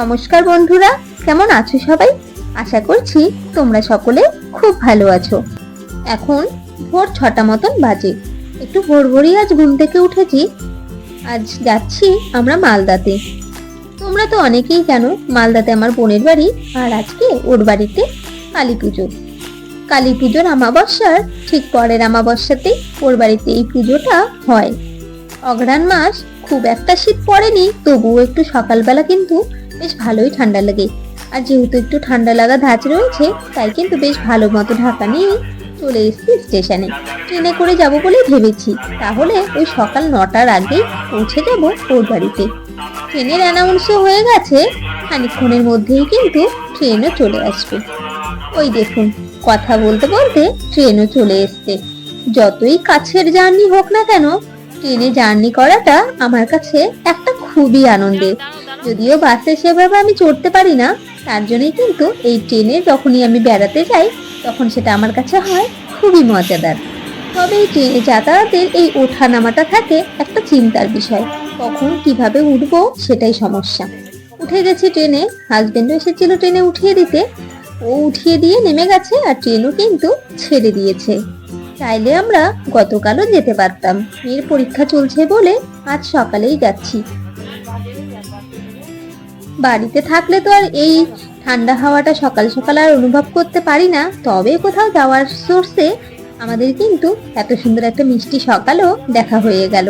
নমস্কার বন্ধুরা, কেমন আছো সবাই? আশা করছি তোমরা সকলে খুব ভালো আছো। এখন ভোর ছটা মতন বাজে। একটু ভোর ভোরই আজ ঘুম থেকে উঠেছি। আজ যাচ্ছি আমরা মালদাতে। তোমরা তো অনেকেই জানো, মালদাতে আমার বোনের বাড়ি আর আজকে ওর বাড়িতে কালী পুজো। কালী পুজোর আমাবস্যার ঠিক পরের আমাবস্যাতেই ওর বাড়িতে এই পুজোটা হয়। অঘ্রাণ মাস খুব একটা শীত পড়েনি, তবুও একটু সকালবেলা কিন্তু বেশ ভালোই ঠান্ডা লাগে। আর যেহেতু একটু ঠান্ডা লাগা ধাঁচ রয়েছে, তাই কিন্তু বেশ ভালো মতো ঢাকা নিয়ে চলে এসেছি স্টেশনে। ট্রেনে করে যাব বলে ভেবেছি। তাহলে ওই সকাল নটার আগেই পৌঁছে যাব ওর বাড়িতে ট্রেনের অ্যানাউন্সও হয়ে গেছে। খানিকক্ষণের মধ্যেই কিন্তু ট্রেনও চলে আসবে। ওই দেখুন, কথা বলতে বলতে ট্রেনও চলে এসছে। যতই কাছের জার্নি হোক না কেন, ট্রেনে জার্নি করাটা আমার কাছে একটা খুবই আনন্দের। যদিও বাসে সেভাবে আমি চড়তে পারি না, তার জন্যই কিন্তু এই ট্রেনে যখনই আমি বেড়াতে যাই, তখন সেটা আমার কাছে হয় খুবই মজাদার। তবে এই ট্রেনে যাতায়াতের এই ওঠা নামাটা থাকে একটা চিন্তার বিষয়, কখন কীভাবে উঠবো সেটাই সমস্যা। উঠে গেছি ট্রেনে হাজবেন্ডও এসেছিল ট্রেনে উঠিয়ে দিতে। ও উঠিয়ে দিয়ে নেমে গেছে আর ট্রেনও কিন্তু ছেড়ে দিয়েছে। চাইলে আমরা গতকালও যেতে পারতাম। মেয়ের পরীক্ষা চলছে বলে আজ সকালেই যাচ্ছি। বাড়িতে থাকলে তো আর এই ঠান্ডা হাওয়াটা সকাল সকাল আর অনুভব করতে পারি না। তবে কোথাও যাওয়ার সোর্সে আমাদের কিন্তু এত সুন্দর একটা মিষ্টি সকালও দেখা হয়ে গেল।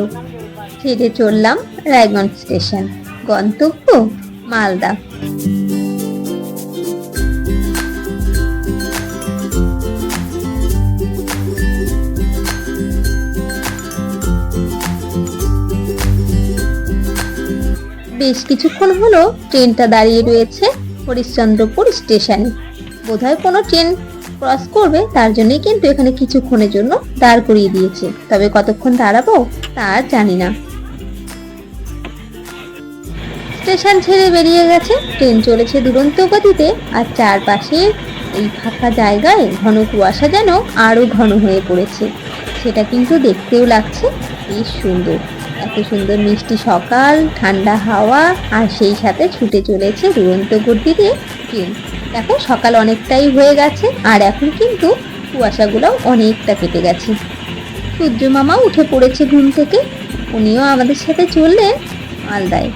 ছেড়ে চললাম রায়গঞ্জ স্টেশন গন্তব্য মালদা। বেশ কিছুক্ষণ হলো ট্রেনটা দাঁড়িয়ে রয়েছে হরিশ্চন্দ্রপুর স্টেশনে। বোধহয় কোনো ট্রেন ক্রস করবে, তার জন্যই কিন্তু এখানে কিছুক্ষণের জন্য দাঁড় করিয়ে দিয়েছে। তবে কতক্ষণ দাঁড়াবো তা আর জানি না। স্টেশন ছেড়ে বেরিয়ে গেছে। ট্রেন চলেছে দুরন্ত গতিতে আর চারপাশে এই ফাঁকা জায়গায় ঘন কুয়াশা যেন আরও ঘন হয়ে পড়েছে। সেটা কিন্তু দেখতেও লাগছে, বেশ সুন্দর। এত সুন্দর মিষ্টি সকাল, ঠান্ডা হাওয়া, আর সেই সাথে ছুটে চলেছে দুরন্ত গতিতে ট্রেন। দেখো, সকাল অনেকটাই হয়ে গেছে, আর এখন কিন্তু কুয়াশাগুলো অনেকটা কেটে গেছে। সূর্য মামা উঠে পড়েছে ঘুম থেকে। উনিও আমাদের সাথে চললেন মালদায়।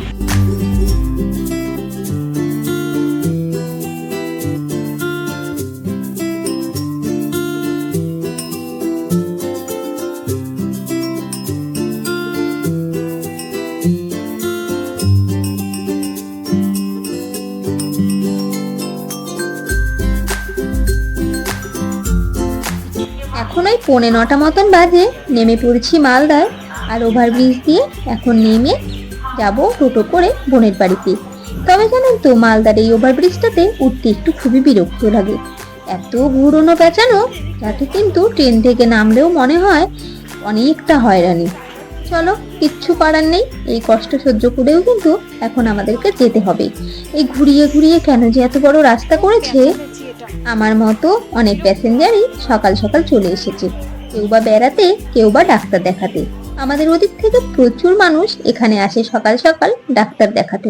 পৌনে নটা মতন বাজে, নেমে পড়ছি মালদায় আর ওভারব্রিজ দিয়ে এখন নেমে যাব টোটো করে বোনের বাড়িতে। তবে জানেন তো, মালদার এই ওভারব্রিজটাতে উঠতে একটু খুবই বিরক্ত লাগে। এত ঘুরোনো পেঁচানো, যাতে কিন্তু ট্রেন থেকে নামলেও মনে হয় অনেকটা হয়রানি। চলো, কিচ্ছু করার নেই, এই কষ্ট সহ্য করেও কিন্তু এখন আমাদেরকে যেতে হবে। এই ঘুরিয়ে ঘুরিয়ে কেন যে এত বড় রাস্তা করেছে আমার মতো অনেক প্যাসেঞ্জারই সকাল সকাল চলে এসেছে। কেউ বা বেড়াতে, কেউ বা ডাক্তার দেখাতে। আমাদের ওদিক থেকে প্রচুর মানুষ এখানে আসে সকাল সকাল ডাক্তার দেখাতে।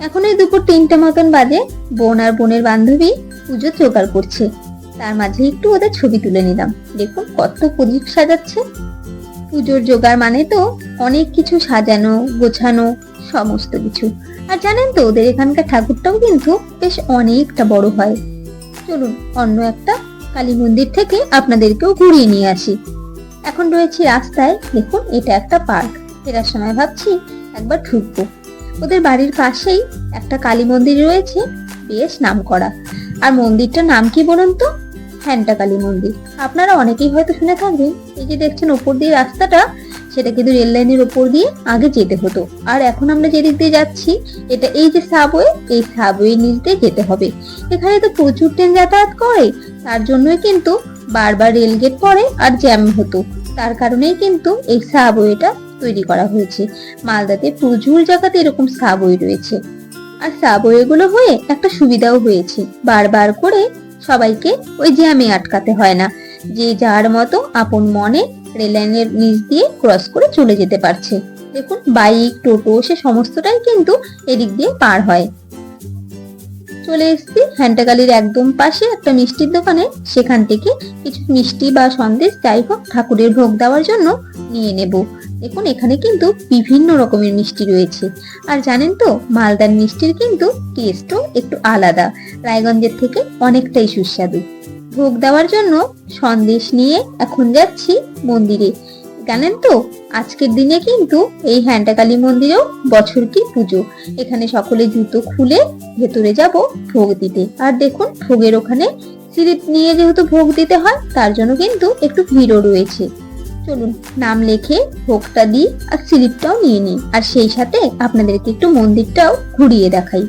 এখন এই দুপুর তিনটে মতন বাজে, বোন আর বোনের বান্ধবী পুজো জোগাড় করছে। তার মাঝে একটু ওদের ছবি তুলে নিলাম। দেখুন কত প্রদীপ সাজাচ্ছে। পুজোর জোগাড় মানে তো অনেক কিছু সাজানো, গোছানো, সমস্ত কিছু। আর জানেন তো, ওদের এখানকার ঠাকুরটাও কিন্তু বেশ অনেকটা বড় হয়। চলুন, অন্য একটা কালী মন্দির থেকে আপনাদেরকেও ঘুরিয়ে নিয়ে আসি। এখন রয়েছি রাস্তায়, দেখুন, এটা একটা পার্ক। ফেরার সময় ভাবছি একবার ঢুকবো। ওদের বাড়ির পাশেই একটা কালী মন্দির রয়েছে, বেশ নাম করা আর মন্দিরটার নাম কি বলুন তো? হ্যান্টা কালী মন্দির। আপনারা অনেকেই হয়তো শুনে থাকবেন, এই যে দেখছেন, ওপর দিয়ে রাস্তাটা সেটা কিন্তু রেল লাইনের ওপর দিয়ে আগে যেতে হতো। আর এখন আমরা যেদিক দিয়ে যাচ্ছি, এটা এই যে সাবওয়ে এই সাবওয়ে নিচ দিয়ে যেতে হবে। এখানে তো প্রচুর ট্রেন যাতায়াত করে, তার জন্যই কিন্তু বারবার রেল গেট পড়ে আর জ্যাম হতো। তার কারণেই কিন্তু এই সাবওয়েটা তৈরি করা হয়েছে। মালদাতে প্রচুর জায়গাতে এরকম সাবওয়ে রয়েছে। আর সাবওয়ে গুলো হয়ে একটা সুবিধাও হয়েছে। বারবার করে সবাইকে ওই জ্যামে আটকাতে হয় না। যে যার মতো আপন মনে রেল লাইনের নিচ দিয়ে ক্রস করে চলে যেতে পারছে। দেখুন, বাইক, টোটো, সে সমস্তটাই কিন্তু এদিক দিয়ে পার হয়। চলে এসেছি হ্যান্টাকালির একদম পাশে একটা মিষ্টির দোকানে। সেখান থেকে কিছু মিষ্টি বা সন্দেশ যাই হোক ঠাকুরের ভোগ দেওয়ার জন্য নিয়ে নেব। দেখুন, এখানে কিন্তু বিভিন্ন রকমের মিষ্টি রয়েছে। আর জানেন তো, মালদার মিষ্টির কিন্তু টেস্টও একটু আলাদা। রায়গঞ্জের থেকে অনেকটাই সুস্বাদু। ভোগ দেওয়ার জন্য সন্দেশ নিয়ে এখন যাচ্ছি মন্দিরে। জানেন তো, আজকের দিনে কিন্তু এই হ্যান্টাকালী মন্দিরেও বছরটি পুজো। এখানে সকলে জুতো খুলে ভেতরে যাব ভোগ দিতে। আর দেখুন, ভোগের ওখানে স্লিপ নিয়ে যেহেতু ভোগ দিতে হয়, তার জন্য কিন্তু একটু ভিড়ও রয়েছে। চলুন, নাম লেখে ভোগটা দিই আর স্লিপটাও নিয়ে নিই। আর সেই সাথে আপনাদেরকে একটু মন্দিরটাও ঘুরিয়ে দেখাই।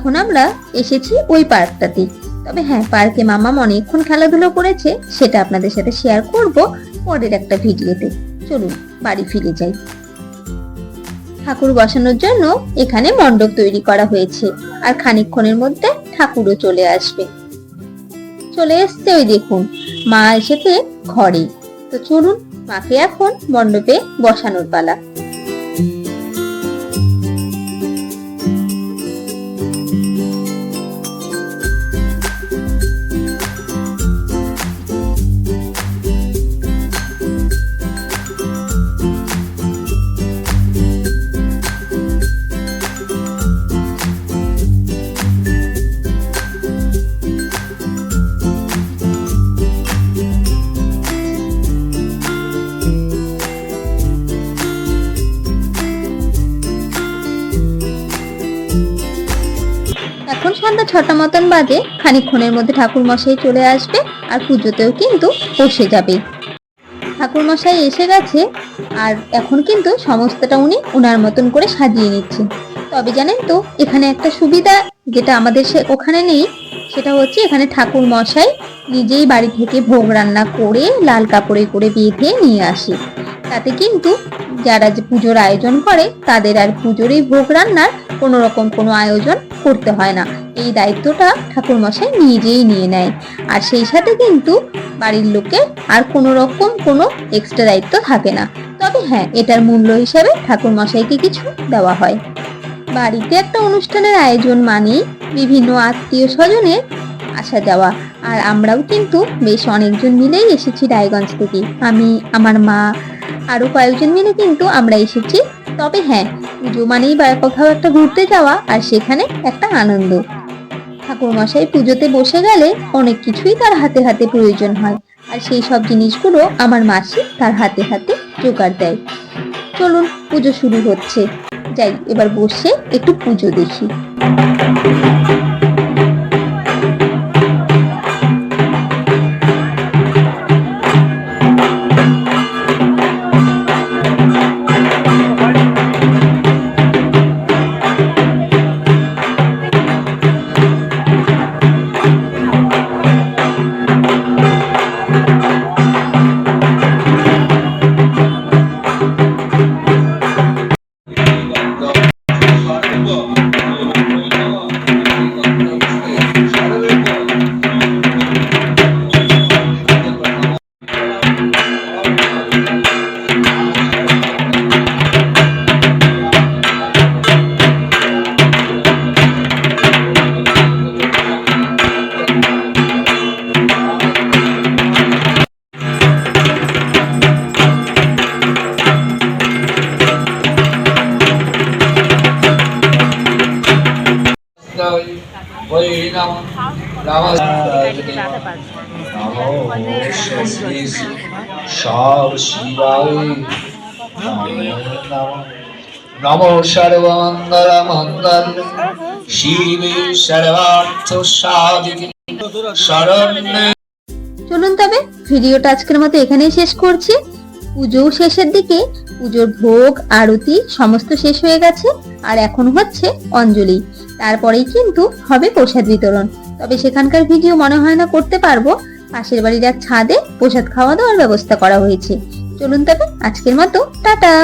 এখন আমরা এসেছি ওই পার্কটাতে। তবে হ্যাঁ পার্কে মামাম অনেকক্ষণ খেলাধুলো করেছে, সেটা আপনাদের সাথে শেয়ার করব পরের একটা ভিডিওতে। চলুন, বাড়ি ফিরে যাই। ঠাকুর বসানোর জন্য এখানে মণ্ডপ তৈরি করা হয়েছে, আর খানিকক্ষণের মধ্যে ঠাকুরও চলে আসবে। চলে এসছে ওই দেখুন, মা এসেছে ঘরে। তো চলুন, মাকে এখন মণ্ডপে বসানোর পালা। ছটা মতন বাজে, খানিকক্ষণের মধ্যে ঠাকুর মশাই চলে আসবে আর পুজোতেও কিন্তু বসে যাবে। ঠাকুর মশাই এসে গেছে আর এখন কিন্তু সমস্তটা উনি ওনার মতন করে সাজিয়ে নিচ্ছেন তবে জানেন তো, এখানে একটা সুবিধা যেটা আমাদের সে ওখানে নেই, সেটা হচ্ছে এখানে ঠাকুর মশাই নিজেই বাড়ি থেকে ভোগ রান্না করে, লাল কাপড়ে করে বেঁধে নিয়ে আসে। তাতে কিন্তু যারা যে পুজোর আয়োজন করে, তাদের আর পুজোর এই ভোগ রান্নার কোনো রকম কোনো আয়োজন করতে হয় না। এই দায়িত্বটা ঠাকুর মশাই নিজেই নিয়ে নেয়। আর সেই সাথে কিন্তু বাড়ির লোকের আর কোনো রকম কোনো এক্সট্রা দায়িত্ব থাকে না। তবে হ্যাঁ এটার মূল্য হিসাবে ঠাকুর মশাইকে কিছু দেওয়া হয়। বাড়িতে একটা অনুষ্ঠানের আয়োজন মানেই বিভিন্ন আত্মীয় স্বজনের আসা যাওয়া। আর আমরাও কিন্তু বেশ অনেকজন মিলেই এসেছি রায়গঞ্জ থেকে। আমি, আমার মা আরও কয়েকজন মিলে কিন্তু আমরা এসেছি। তবে হ্যাঁ পুজো মানেই বা কোথাও একটা ঘুরতে যাওয়া আর সেখানে একটা আনন্দ। ঠাকুরমশাই পুজোতে বসে গেলে অনেক কিছুই তার হাতে হাতে প্রয়োজন হয়। আর সেই সব জিনিসগুলো আমার মাসি তার হাতে হাতে জোগাড় দেয়। চলুন, পুজো শুরু হচ্ছে। যাই, এবার বসে একটু পুজো দেখি। নমো মঙ্গল শিবে সর্বার্থ চলুন তবে, ভিডিওটা আজকের মতো এখানেই শেষ করছি। পুজো শেষের দিকে পুজোর ভোগ, আরতি, সমস্ত শেষ হয়ে গেছে, আর এখন হচ্ছে অঞ্জলি। তারপরেই কিন্তু হবে প্রসাদ বিতরণ। তবে সেখানকার ভিডিও মনে হয় না করতে পারব। পাশের বাড়ির এক ছাদে প্রসাদ খাওয়া দাওয়ার ব্যবস্থা করা হয়েছে। চলুন তবে আজকের মতো, টাটা!